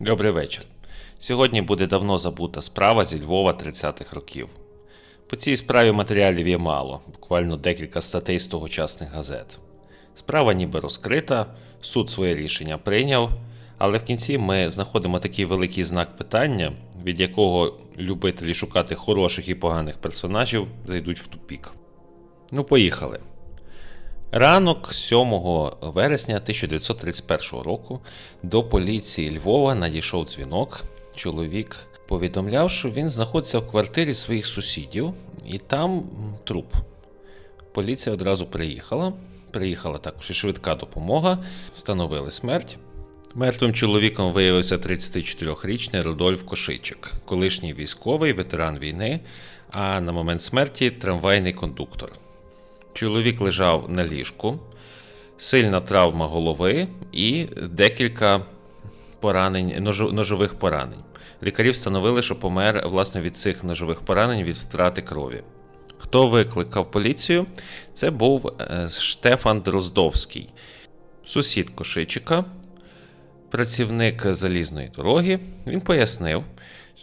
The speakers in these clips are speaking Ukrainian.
Добрий вечір. Сьогодні буде давно забута справа зі Львова 30-х років. По цій справі матеріалів є мало, буквально декілька статей з тогочасних газет. Справа ніби розкрита, суд своє рішення прийняв, але в кінці ми знаходимо такий великий знак питання, від якого любителі шукати хороших і поганих персонажів зайдуть в тупік. Ну, поїхали. Ранок 7 вересня 1931 року до поліції Львова надійшов дзвінок. Чоловік повідомляв, що він знаходиться в квартирі своїх сусідів, і там труп. Поліція одразу приїхала. Приїхала також і швидка допомога, встановили смерть. Мертвим чоловіком виявився 34-річний Рудольф Кошичик, колишній військовий, ветеран війни, а на момент смерті трамвайний кондуктор. Чоловік лежав на ліжку, сильна травма голови і декілька поранень, ножо- ножових поранень. Лікарі встановили, що помер власне від цих ножових поранень від втрати крові. Хто викликав поліцію? Це був е, Штефан Дроздовський, сусід Кошичика, працівник залізної дороги. Він пояснив,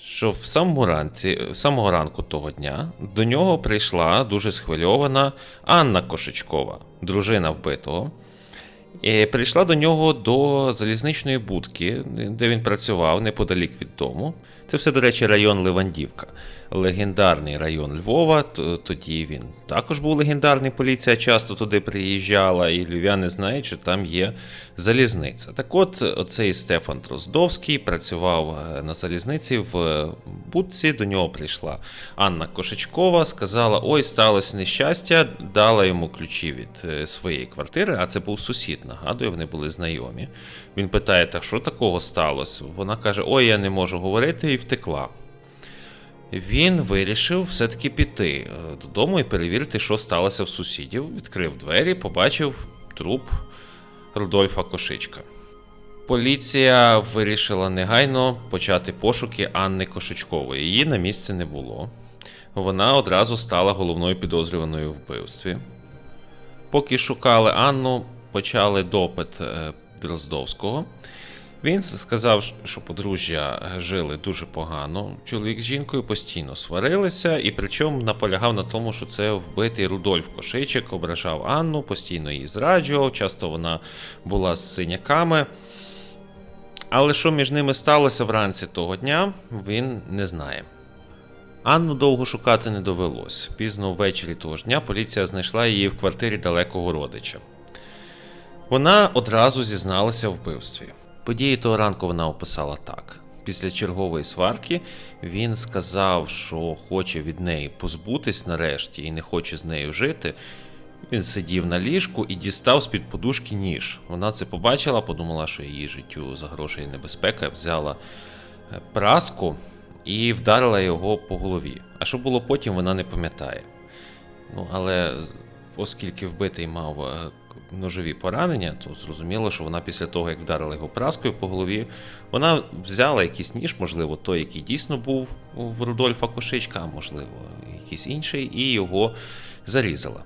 що в самому ранці, самого ранку того дня до нього прийшла дуже схвильована Анна Кошечкова, дружина вбитого. І прийшла до нього до залізничної будки, де він працював неподалік від дому. Це все, до речі, район Левандівка. Легендарний район Львова. Тоді він також був легендарний. Поліція часто туди приїжджала, і львів'яни знають, що там є залізниця. Так от, оцей Стефан Дроздовський працював е, на залізниці в е, будці. До нього прийшла Анна Кошечкова, сказала: Ой, сталося нещастя, дала йому ключі від е, своєї квартири, а це був сусід. Нагадую, вони були знайомі. Він питає, так що такого сталося? Вона каже: Ой, я не можу говорити, і втекла. Він вирішив все-таки піти е, додому і перевірити, що сталося в сусідів. Відкрив двері, побачив труп Рудольфа Кошичка. Поліція вирішила негайно почати пошуки Анни Кошичкової. Її на місці не було. Вона одразу стала головною підозрюваною в вбивстві. Поки шукали Анну, почали допит е, Дроздовського. Він сказав, що подружжя жили дуже погано. Чоловік з жінкою постійно сварилися, і причому наполягав на тому, що це вбитий Рудольф Кошичик ображав Анну, постійно її зраджував. Часто вона була з синяками. Але що між ними сталося вранці того дня, він не знає. Анну довго шукати не довелось. Пізно ввечері того ж дня поліція знайшла її в квартирі далекого родича. Вона одразу зізналася в вбивстві. Події того ранку вона описала так. Після чергової сварки він сказав, що хоче від неї позбутись нарешті і не хоче з нею жити. Він сидів на ліжку і дістав з-під подушки ніж. Вона це побачила, подумала, що її життю загрожує небезпека, взяла е, праску і вдарила його по голові. А що було потім, вона не пам'ятає. Ну, але оскільки вбитий мав е, ножові поранення, то зрозуміло, що вона після того, як вдарила його праскою по голові, вона взяла якийсь ніж, можливо, той, який дійсно був у Рудольфа Кошичка, можливо, якийсь інший, і його зарізала.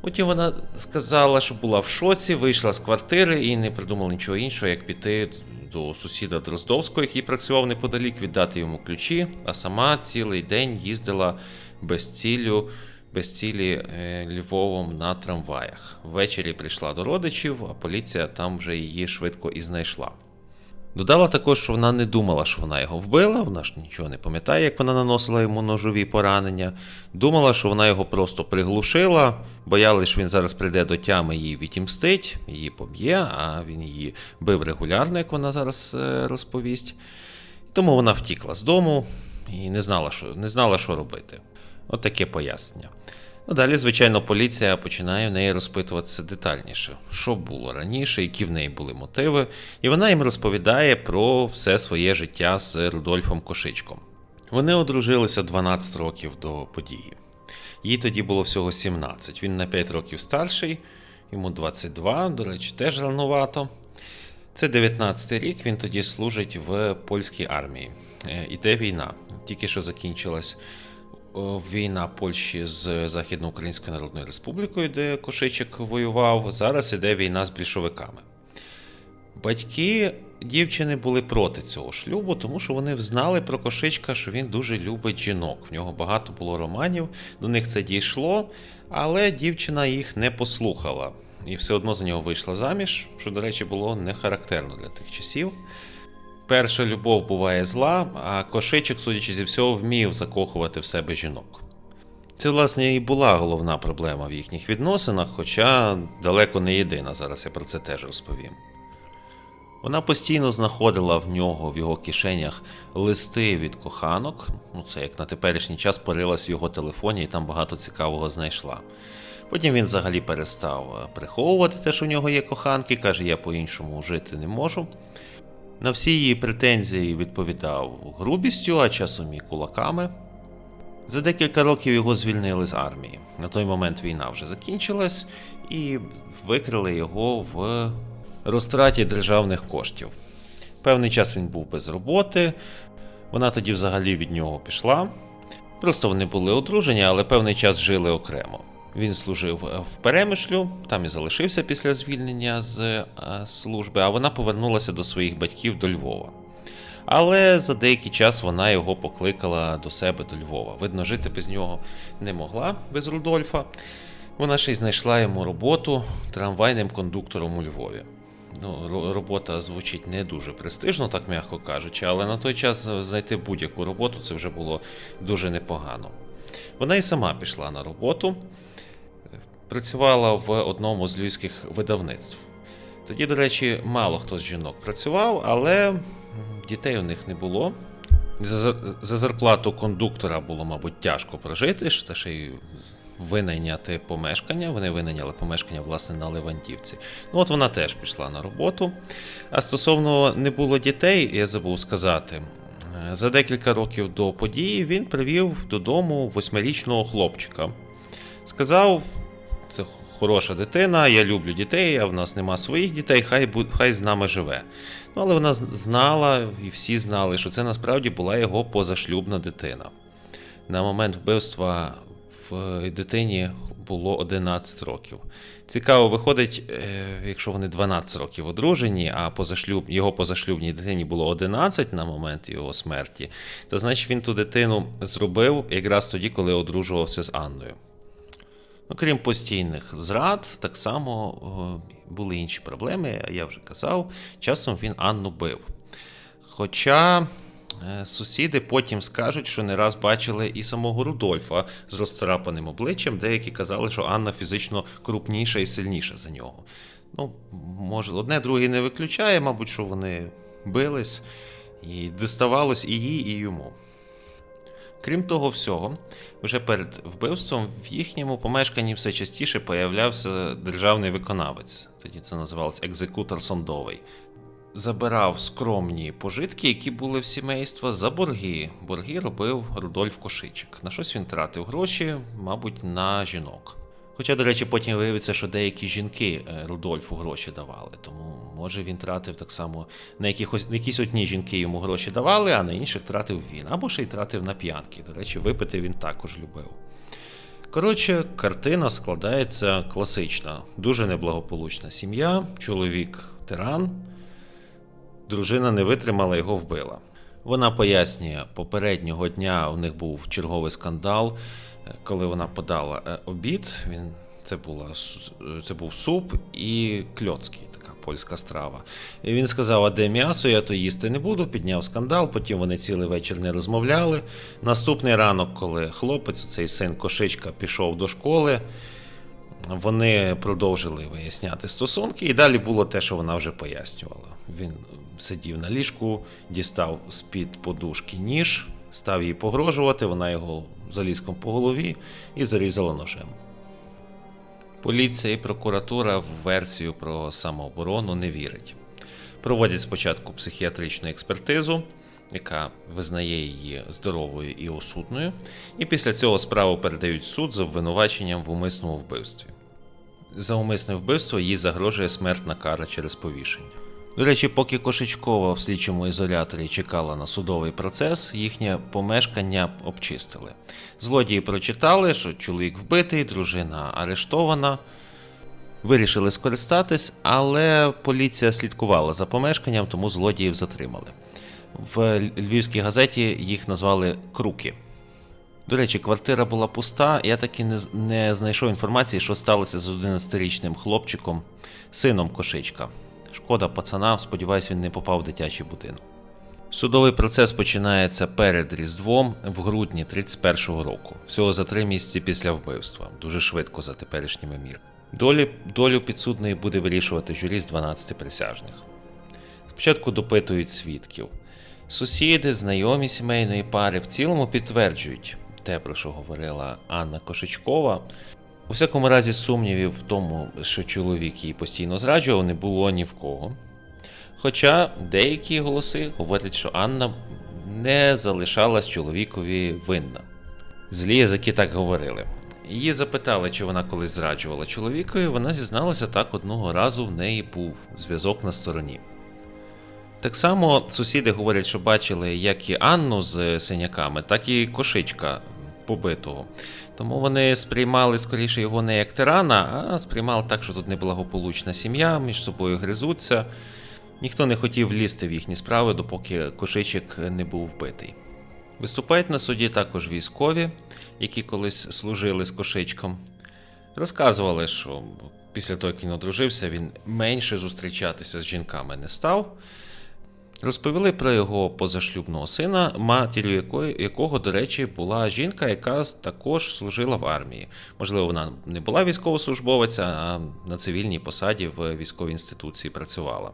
Потім вона сказала, що була в шоці, вийшла з квартири і не придумала нічого іншого, як піти до сусіда Дроздовського, який працював неподалік, віддати йому ключі, а сама цілий день їздила без цілю, без цілі е, Львовом на трамваях. Ввечері прийшла до родичів, а поліція там вже її швидко і знайшла. Додала також, що вона не думала, що вона його вбила, вона ж нічого не пам'ятає, як вона наносила йому ножові поранення. Думала, що вона його просто приглушила, боялась, що він зараз прийде до тями її відімстить, її поб'є, а він її бив регулярно, як вона зараз е, розповість. Тому вона втікла з дому і не знала, що, не знала, що робити. От таке пояснення. Ну, далі, звичайно, поліція починає в неї розпитуватися детальніше, що було раніше, які в неї були мотиви, і вона їм розповідає про все своє життя з Рудольфом Кошичком. Вони одружилися 12 років до події. Їй тоді було всього 17. Він на 5 років старший, йому 22, до речі, теж ранувато. Це 19-й рік, він тоді служить в польській армії. Е, Іде війна. Тільки що закінчилась війна Польщі з Західноукраїнською Народною Республікою, де Кошичик воював. Зараз іде війна з більшовиками. Батьки дівчини були проти цього шлюбу, тому що вони знали про Кошичка, що він дуже любить жінок. В нього багато було романів, до них це дійшло, але дівчина їх не послухала. І все одно за нього вийшла заміж, що, до речі, було не характерно для тих часів. Перша любов буває зла, а кошичик, судячи зі всього, вмів закохувати в себе жінок. Це, власне, і була головна проблема в їхніх відносинах, хоча далеко не єдина, зараз я про це теж розповім. Вона постійно знаходила в нього в його кишенях листи від коханок. Ну, це як на теперішній час порилась в його телефоні і там багато цікавого знайшла. Потім він взагалі перестав е, приховувати те, що в нього є коханки, каже, я по-іншому жити не можу. На всі її претензії відповідав грубістю, а часом і кулаками. За декілька років його звільнили з армії. На той момент війна вже закінчилась, і викрили його в розтраті державних коштів. Певний час він був без роботи, вона тоді взагалі від нього пішла. Просто вони були одружені, але певний час жили окремо. Він служив в перемишлю, там і залишився після звільнення з е, служби, а вона повернулася до своїх батьків до Львова. Але за деякий час вона його покликала до себе до Львова. Видно, жити без нього не могла, без Рудольфа. Вона ще й знайшла йому роботу трамвайним кондуктором у Львові. Ну, робота звучить не дуже престижно, так м'яко кажучи, але на той час знайти будь-яку роботу це вже було дуже непогано. Вона і сама пішла на роботу, працювала в одному з львівських видавництв. Тоді, до речі, мало хто з жінок працював, але дітей у них не було. За, за- за зарплату кондуктора було, мабуть, тяжко прожити, та ще й винайняти помешкання. Вони винайняли помешкання, власне, на Левантівці. Ну, от вона теж пішла на роботу. А стосовно не було дітей, я забув сказати. За декілька років до події він привів додому восьмирічного хлопчика. Сказав: це хороша дитина, я люблю дітей, а в нас нема своїх дітей, хай, хай з нами живе. Ну, але вона знала, і всі знали, що це насправді була його позашлюбна дитина. На момент вбивства в дитині було 11 років. Цікаво, виходить, е, якщо вони 12 років одружені, а позашлюб, його позашлюбній дитині було 11 на момент його смерті, то значить він ту дитину зробив якраз тоді, коли одружувався з Анною. Ну, крім постійних зрад, так само були інші проблеми. Я вже казав, часом він Анну бив. Хоча е, сусіди потім скажуть, що не раз бачили і самого Рудольфа з розцарапаним обличчям, деякі казали, що Анна фізично крупніша і сильніша за нього. Ну, може, одне друге не виключає, мабуть, що вони бились, і діставалось і їй, і йому. Крім того всього, вже перед вбивством в їхньому помешканні все частіше появлявся державний виконавець. Тоді це називалось екзекутор сондовий. Забирав скромні пожитки, які були в сімейства, за борги. Борги робив Рудольф Кошичик. На щось він тратив гроші, мабуть, на жінок. Хоча, до речі, потім виявиться, що деякі жінки е, Рудольфу гроші давали, тому може він тратив так само на якихось на якісь одні жінки йому гроші давали, а на інших тратив він, або ще й тратив на п'янки. До речі, випити він також любив. Коротше, картина складається класична, дуже неблагополучна сім'я, чоловік тиран, дружина не витримала, його вбила. Вона пояснює, попереднього дня у них був черговий скандал, коли вона подала е, обід. Він це була е, це був суп і кльоцький, така польська страва. І він сказав: а де м'ясо, я то їсти не буду. Підняв скандал. Потім вони цілий вечір не розмовляли. Наступний ранок, коли хлопець, цей син Кошичка, пішов до школи. Вони продовжили виясняти стосунки, і далі було те, що вона вже пояснювала. Він сидів на ліжку, дістав з-під подушки ніж, став їй погрожувати, вона його залізком по голові і зарізала ножем. Поліція і прокуратура в версію про самооборону не вірить. Проводять спочатку психіатричну експертизу, яка визнає її здоровою і осудною, і після цього справу передають суд з обвинуваченням в умисному вбивстві. За умисне вбивство їй загрожує смертна кара через повішення. До речі, поки Кошечкова в слідчому ізоляторі чекала на судовий процес, їхнє помешкання обчистили. Злодії прочитали, що чоловік вбитий, дружина арештована. Вирішили скористатись, але поліція слідкувала за помешканням, тому злодіїв затримали. В львівській газеті їх назвали Круки. До речі, квартира була пуста. Я таки не, не знайшов інформації, що сталося з 11-річним хлопчиком, сином Кошичка. Шкода пацана, сподіваюсь, він не попав в дитячий будинок. Судовий процес починається перед Різдвом в грудні 31-го року, всього за три місяці після вбивства, дуже швидко за теперішніми мірами. Долі, долю підсудної буде вирішувати журі з 12 присяжних. Спочатку допитують свідків. Сусіди, знайомі сімейної пари в цілому підтверджують те, про що говорила Анна Кошечкова. У всякому разі, сумнівів в тому, що чоловік її постійно зраджував, не було ні в кого. Хоча деякі голоси говорять, що Анна не залишалась чоловікові винна. Злі язики так говорили. Її запитали, чи вона колись зраджувала чоловікові. Вона зізналася так одного разу в неї був зв'язок на стороні. Так само сусіди говорять, що бачили як і Анну з синяками, так і кошичка побитого. Тому вони сприймали скоріше його не як тирана, а сприймали так, що тут неблагополучна сім'я, між собою гризуться. Ніхто не хотів лізти в їхні справи, допоки кошичик не був вбитий. Виступають на суді також військові, які колись служили з кошичком. Розказували, що після того, як він одружився, він менше зустрічатися з жінками не став. Розповіли про його позашлюбного сина, матір'ю якої, якого, до речі, була жінка, яка також служила в армії. Можливо, вона не була військовослужбовиця, а на цивільній посаді в військовій інституції працювала.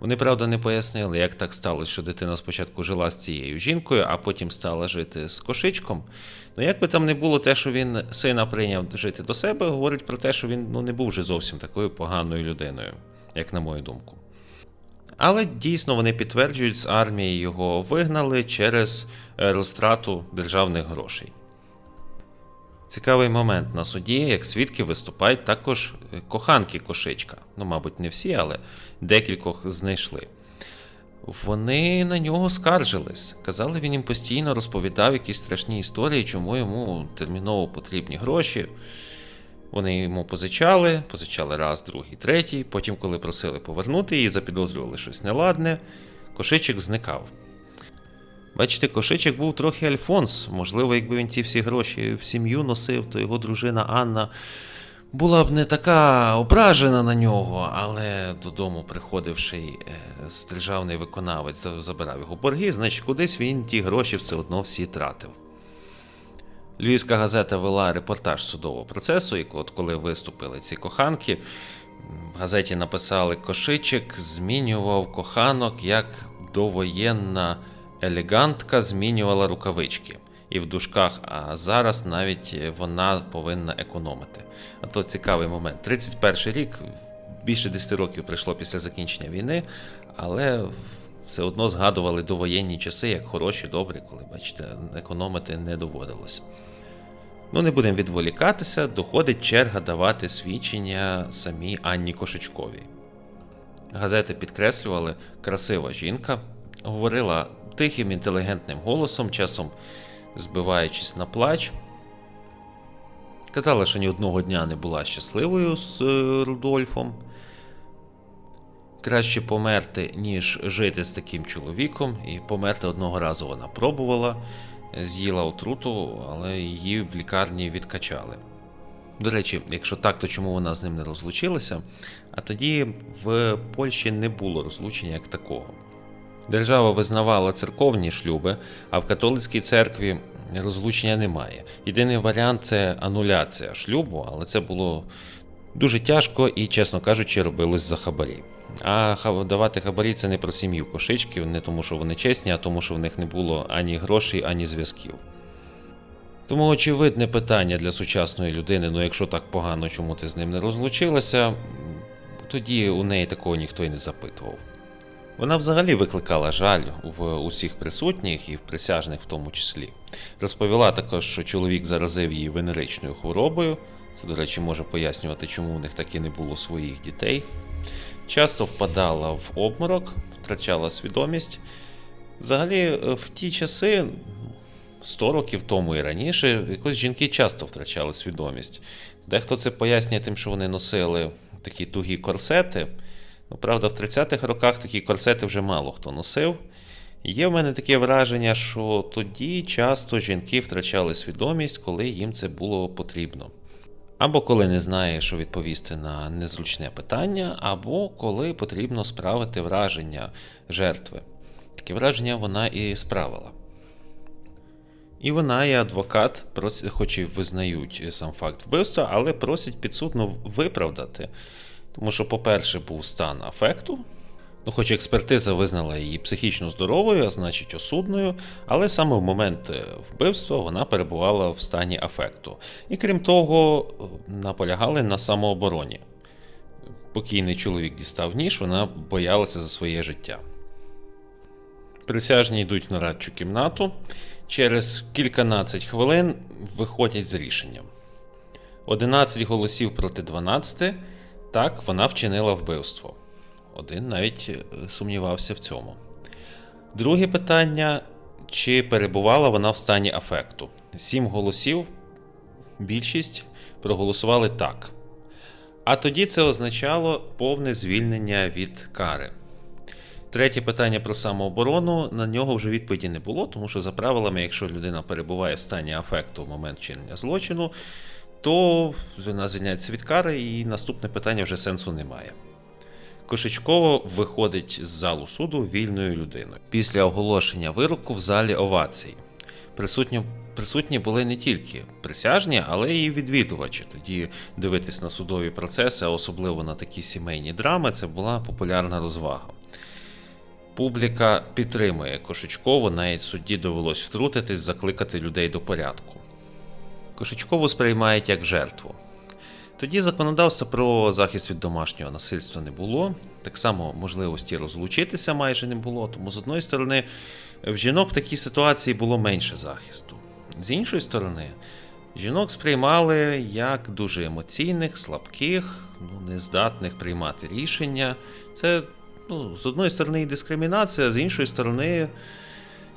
Вони, правда, не пояснили, як так сталося, що дитина спочатку жила з цією жінкою, а потім стала жити з кошичком. Ну, як би там не було те, що він сина прийняв жити до себе, говорить про те, що він ну, не був вже зовсім такою поганою людиною, як на мою думку. Але дійсно вони підтверджують, з армії його вигнали через е, розтрату державних грошей. Цікавий момент на суді, як свідки виступають також е, коханки Кошичка. Ну, мабуть, не всі, але декількох знайшли. Вони на нього скаржились. Казали, він їм постійно розповідав якісь страшні історії, чому йому терміново потрібні гроші. Вони йому позичали, позичали раз, другий, третій. Потім, коли просили повернути її, запідозрювали щось неладне, кошичик зникав. Бачите, кошичик був трохи Альфонс. Можливо, якби він ті всі гроші в сім'ю носив, то його дружина Анна була б не така ображена на нього, але додому приходивши е, державний виконавець забирав його борги, значить кудись він ті гроші все одно всі тратив. Львівська газета вела репортаж судового процесу, і от коли виступили ці коханки, в газеті написали: Кошичик змінював коханок, як довоєнна елегантка змінювала рукавички. І в дужках, а зараз навіть вона повинна економити. А то цікавий момент. 31 рік, більше 10 років пройшло після закінчення війни, але все одно згадували довоєнні часи як хороші, добрі, коли, бачите, економити не доводилось. Ну, не будемо відволікатися, доходить черга давати свідчення самій Анні Кошечковій. Газети підкреслювали, красива жінка, говорила тихим, інтелігентним голосом, часом збиваючись на плач. Казала, що ні одного дня не була щасливою з е, Рудольфом. Краще померти, ніж жити з таким чоловіком, і померти одного разу вона пробувала, з'їла отруту, але її в лікарні відкачали. До речі, якщо так, то чому вона з ним не розлучилася? А тоді в Польщі не було розлучення як такого. Держава визнавала церковні шлюби, а в католицькій церкві розлучення немає. Єдиний варіант це ануляція шлюбу, але це було дуже тяжко і, чесно кажучи, робилось за хабарі. А давати хабарі це не про сім'ю кошичків, не тому, що вони чесні, а тому, що в них не було ані грошей, ані зв'язків. Тому очевидне питання для сучасної людини: ну якщо так погано, чому ти з ним не розлучилася, тоді у неї такого ніхто й не запитував. Вона взагалі викликала жаль в усіх присутніх і в присяжних в тому числі. Розповіла також, що чоловік заразив її венеричною хворобою. Це, до речі, може пояснювати, чому в них таки не було своїх дітей. Часто впадала в обморок, втрачала свідомість. Взагалі, е, в ті часи 100 років тому і раніше якось жінки часто втрачали свідомість. Дехто це пояснює тим, що вони носили такі тугі корсети. Ну, правда, в 30-х роках такі корсети вже мало хто носив. Є в мене таке враження, що тоді часто жінки втрачали свідомість, коли їм це було потрібно. Або коли не знає, що відповісти на незручне питання, або коли потрібно справити враження жертви. Таке враження вона і справила. І вона, і адвокат, хоч і визнають сам факт вбивства, але просять підсудно виправдати. Тому що, по-перше, був стан афекту. Ну, хоч експертиза визнала її психічно здоровою, а значить осудною, але саме в момент е, вбивства вона перебувала в стані афекту. І крім того, е, наполягали на самообороні. Покійний чоловік дістав ніж, вона боялася за своє життя. Присяжні йдуть в нарадчу кімнату. Через кільканадцять хвилин виходять з рішенням. 11 голосів проти 12. Так, вона вчинила вбивство. Один навіть е, сумнівався в цьому. Друге питання: чи перебувала вона в стані афекту? Сім голосів, більшість проголосували так. А тоді це означало повне звільнення від кари. Третє питання про самооборону. На нього вже відповіді не було, тому що за правилами, якщо людина перебуває в стані афекту в момент вчинення злочину, то вона звільняється від кари, і наступне питання вже сенсу немає. Кошечково виходить з залу суду вільною людиною. Після оголошення вироку в залі овації. Присутні, присутні були не тільки присяжні, але й відвідувачі. Тоді дивитись на судові процеси, особливо на такі сімейні драми, це була популярна розвага. Публіка підтримує Кошечкову, навіть судді довелось втрутитись, закликати людей до порядку. Кошечкову сприймають як жертву. Тоді законодавства про захист від домашнього насильства не було. Так само можливості розлучитися майже не було. Тому, з одної сторони, в жінок в такій ситуації було менше захисту. З іншої сторони, жінок сприймали як дуже емоційних, слабких, ну, нездатних приймати рішення. Це, ну, з одної сторони, і дискримінація, з іншої сторони,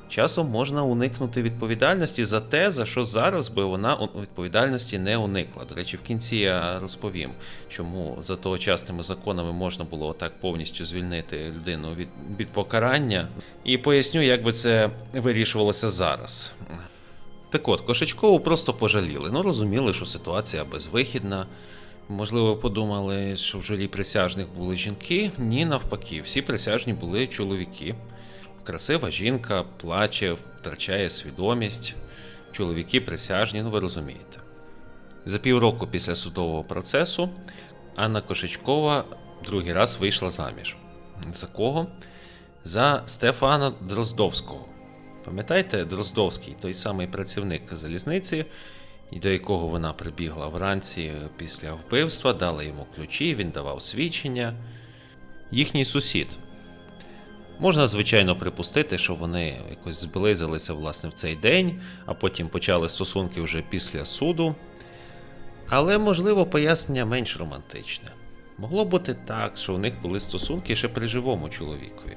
часом можна уникнути відповідальності за те, за що зараз би вона відповідальності не уникла. До речі, в кінці я розповім, чому за тогочасними законами можна було отак повністю звільнити людину від, від покарання, і поясню, як би це вирішувалося зараз. Так от, Кошечкову просто пожаліли. Ну, розуміли, що ситуація безвихідна. Можливо, подумали, що в журі присяжних були жінки. Ні, навпаки, всі присяжні були чоловіки. Красива жінка плаче, втрачає свідомість. Чоловіки присяжні, ну ви розумієте. За півроку після судового процесу Анна Кошечкова другий раз вийшла заміж. За кого? За Стефана Дроздовського. Пам'ятаєте, Дроздовський, той самий працівник залізниці, до якого вона прибігла вранці після вбивства, дала йому ключі, він давав свідчення. Їхній сусід. Можна, звичайно, припустити, що вони якось зблизилися власне в цей день, а потім почали стосунки вже після суду. Але, можливо, пояснення менш романтичне. Могло бути так, що в них були стосунки ще при живому чоловікові.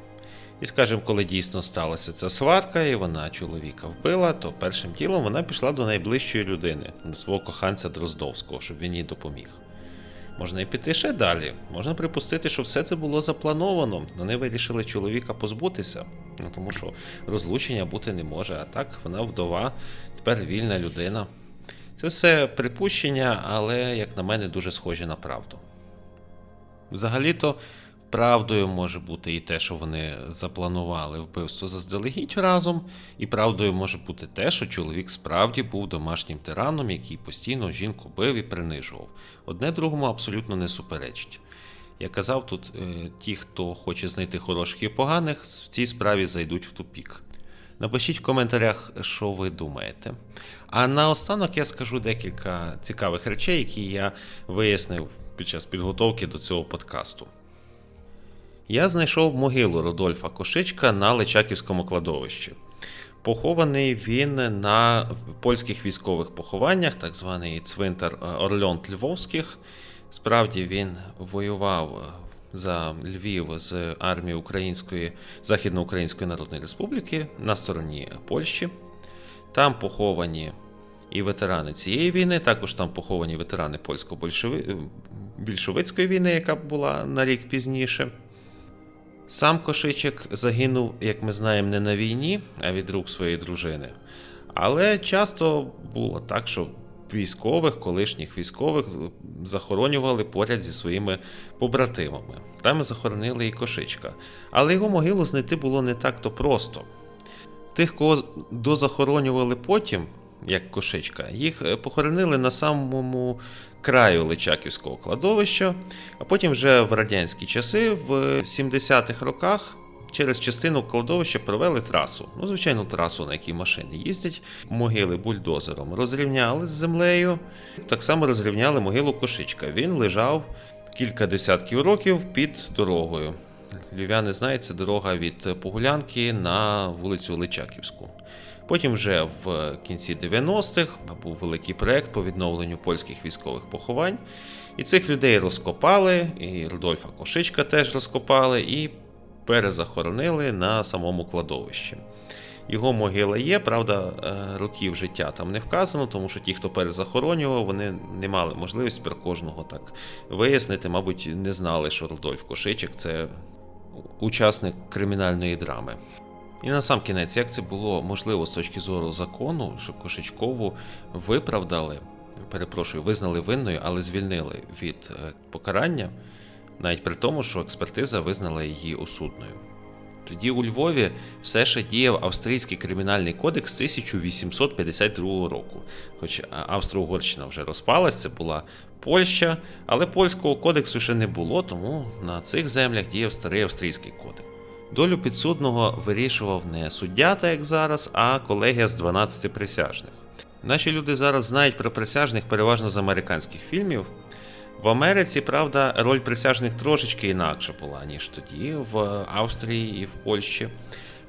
І, скажімо, коли дійсно сталася ця сварка, і вона чоловіка вбила, то першим ділом вона пішла до найближчої людини, до свого коханця Дроздовського, щоб він їй допоміг. Можна і піти ще далі. Можна припустити, що все це було заплановано. Вони вирішили чоловіка позбутися, ну тому що розлучення бути не може. А так вона вдова, тепер вільна людина. Це все припущення, але, як на мене, дуже схоже на правду. Взагалі-то правдою може бути і те, що вони запланували вбивство заздалегідь разом, і правдою може бути те, що чоловік справді був домашнім тираном, який постійно жінку бив і принижував. Одне другому абсолютно не суперечить. Я казав, тут е, ті, хто хоче знайти хороших і поганих, в цій справі зайдуть в тупік. Напишіть в коментарях, що ви думаєте. А наостанок я скажу декілька цікавих речей, які я вияснив під час підготовки до цього подкасту. Я знайшов могилу Родольфа Кошичка на Личаківському кладовищі. Похований він на польських військових похованнях, так званий цвинтар е, Орльонт Львовських. Справді він воював е, за Львів з армією Української Західноукраїнської Народної Республіки на стороні Польщі. Там поховані і ветерани цієї війни, також там поховані ветерани польсько-більшовицької війни, яка була на рік пізніше. Сам Кошичик загинув, як ми знаємо, не на війні, а від рук своєї дружини. Але часто було так, що військових, колишніх військових захоронювали поряд зі своїми побратимами. Там захоронили і Кошичка. Але його могилу знайти було не так-то просто. Тих, кого дозахоронювали потім, як Кошичка, їх е, похоронили на самому краю Личаківського кладовища, а потім вже в радянські часи, в 70-х роках, через частину кладовища провели трасу. Ну, звичайну трасу, на якій машини їздять. Могили бульдозером розрівняли з землею. Так само розрівняли могилу Кошичка. Він лежав кілька десятків років під дорогою. Львів'яни знають, це дорога від Погулянки на вулицю Личаківську. Потім вже в кінці 90-х був великий проект по відновленню польських військових поховань. І цих людей розкопали, і Рудольфа Кошичка теж розкопали і перезахоронили на самому кладовищі. Його могила є, правда, е, років життя там не вказано, тому що ті, хто перезахоронював, вони не мали можливості про кожного так вияснити. Мабуть, не знали, що Рудольф Кошичик це учасник кримінальної драми. І на сам кінець, як це було можливо з точки зору закону, що Кошичкову виправдали, перепрошую, визнали винною, але звільнили від е, покарання, навіть при тому, що експертиза визнала її осудною. Тоді у Львові все ще діяв австрійський кримінальний кодекс 1852 року. Хоч Австро-Угорщина вже розпалась, це була Польща, але польського кодексу ще не було, тому на цих землях діяв старий австрійський кодекс. Долю підсудного вирішував не суддя, так як зараз, а колегія з 12 присяжних. Наші люди зараз знають про присяжних переважно з американських фільмів. В Америці, правда, роль присяжних трошечки інакша була, ніж тоді, в Австрії і в Польщі.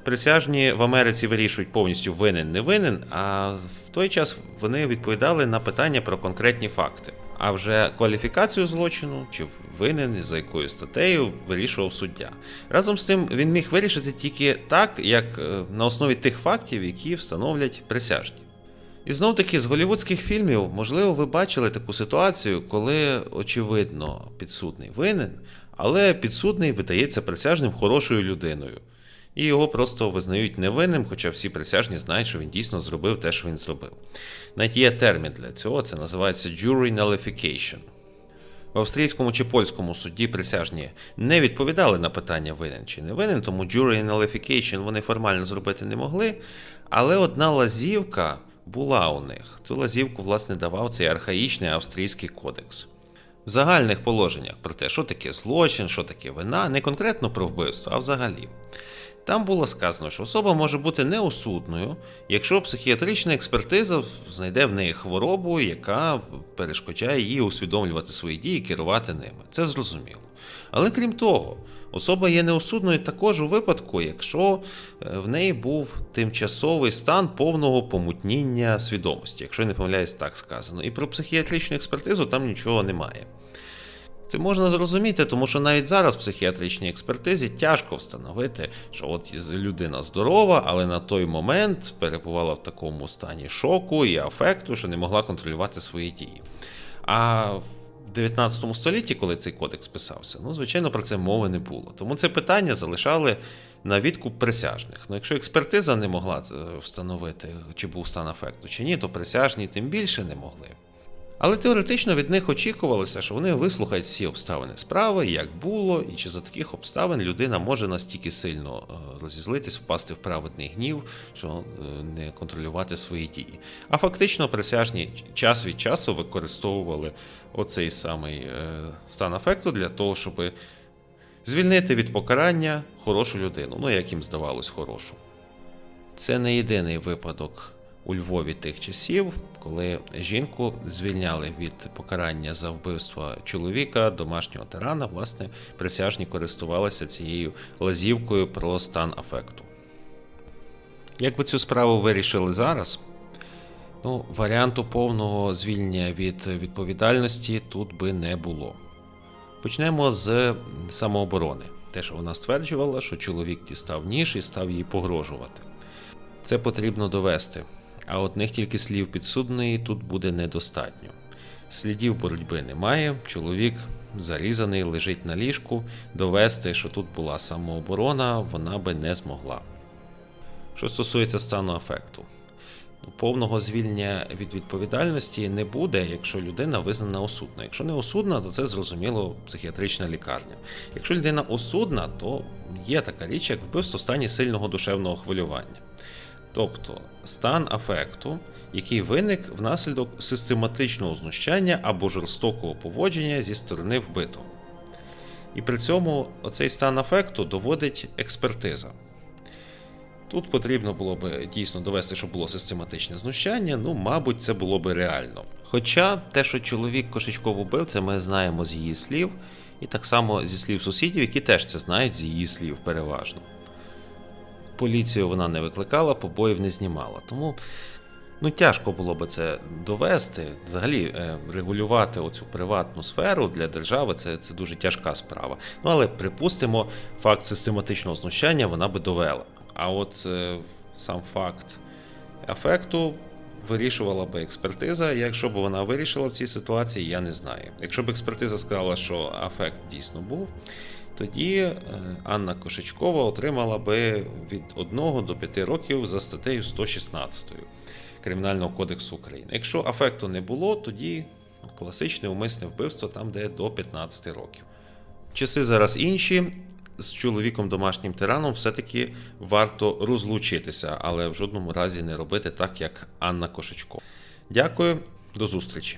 Присяжні в Америці вирішують повністю винен не винен, а в той час вони відповідали на питання про конкретні факти. А вже кваліфікацію злочину чи винен за якою статтею вирішував суддя. Разом з тим він міг вирішити тільки так, як е, на основі тих фактів, які встановлять присяжні. І знов таки з голівудських фільмів, можливо, ви бачили таку ситуацію, коли, очевидно, підсудний винен, але підсудний видається присяжним хорошою людиною. І його просто визнають невинним, хоча всі присяжні знають, що він дійсно зробив те, що він зробив. Навіть є термін для цього, це називається jury nullification. В австрійському чи польському суді присяжні не відповідали на питання винен чи не винен, тому jury nullification вони формально зробити не могли. Але одна лазівка була у них. Ту лазівку, власне, давав цей архаїчний австрійський кодекс. В загальних положеннях про те, що таке злочин, що таке вина, не конкретно про вбивство, а взагалі. Там було сказано, що особа може бути неосудною, якщо психіатрична експертиза знайде в неї хворобу, яка перешкоджає їй усвідомлювати свої дії, керувати ними. Це зрозуміло. Але крім того, особа є неосудною також у випадку, якщо е, в неї був тимчасовий стан повного помутніння свідомості, якщо я не помиляюсь, так сказано. І про психіатричну експертизу там нічого немає. Це можна зрозуміти, тому що навіть зараз в психіатричній експертизі тяжко встановити, що от людина здорова, але на той момент перебувала в такому стані шоку і афекту, що не могла контролювати свої дії. А в 19 столітті, коли цей кодекс писався, ну, звичайно, про це мови не було. Тому це питання залишали на відкуп присяжних. Ну, якщо експертиза не могла встановити, чи був стан афекту, чи ні, то присяжні тим більше не могли. Але теоретично від них очікувалося, що вони вислухають всі обставини справи, як було, і чи за таких обставин людина може настільки сильно е, розізлитись, впасти в праведний гнів, що е, не контролювати свої дії. А фактично присяжні час від часу використовували оцей самий е, стан афекту для того, щоб звільнити від покарання хорошу людину, ну як їм здавалось, хорошу. Це не єдиний випадок у Львові тих часів, коли жінку звільняли від покарання за вбивство чоловіка, домашнього тирана, власне, присяжні користувалися цією лазівкою про стан афекту. Як би цю справу вирішили зараз? Ну, варіанту повного звільнення від відповідальності тут би не було. Почнемо з самооборони. Те, що вона стверджувала, що чоловік дістав ніж і став їй погрожувати. Це потрібно довести А одних тільки слів підсудної тут буде недостатньо. Слідів боротьби немає, чоловік зарізаний, лежить на ліжку, довести, що тут була самооборона, вона би не змогла. Що стосується стану афекту, Ну, повного звільнення від відповідальності не буде, якщо людина визнана осудною. Якщо не осудна, то це зрозуміло психіатрична лікарня. Якщо людина осудна, то є така річ, як вбивство в стані сильного душевного хвилювання. Тобто стан афекту, який виник внаслідок систематичного знущання або жорстокого поводження зі сторони вбитого. І при цьому оцей стан афекту доводить експертиза. Тут потрібно було би дійсно довести, що було систематичне знущання, ну, мабуть, це було би реально. Хоча те, що чоловік Кошечков убив, це ми знаємо з її слів, і так само зі слів сусідів, які теж це знають з її слів переважно. Поліцію вона не викликала, побоїв не знімала. Тому ну, тяжко було би це довести. Взагалі, е, регулювати оцю приватну сферу для держави це, це дуже тяжка справа. Ну, але припустимо, факт систематичного знущання вона би довела. А от е, сам факт афекту вирішувала би експертиза. Якщо б вона вирішила в цій ситуації, я не знаю. Якщо б експертиза сказала, що афект дійсно був, тоді е, Анна Кошечкова отримала би від 1 до 5 років за статтею 116 Кримінального кодексу України. Якщо афекту не було, тоді класичне умисне вбивство там, де до 15 років. Часи зараз інші. З чоловіком домашнім тираном все-таки варто розлучитися, але в жодному разі не робити так, як Анна Кошечко. Дякую, до зустрічі.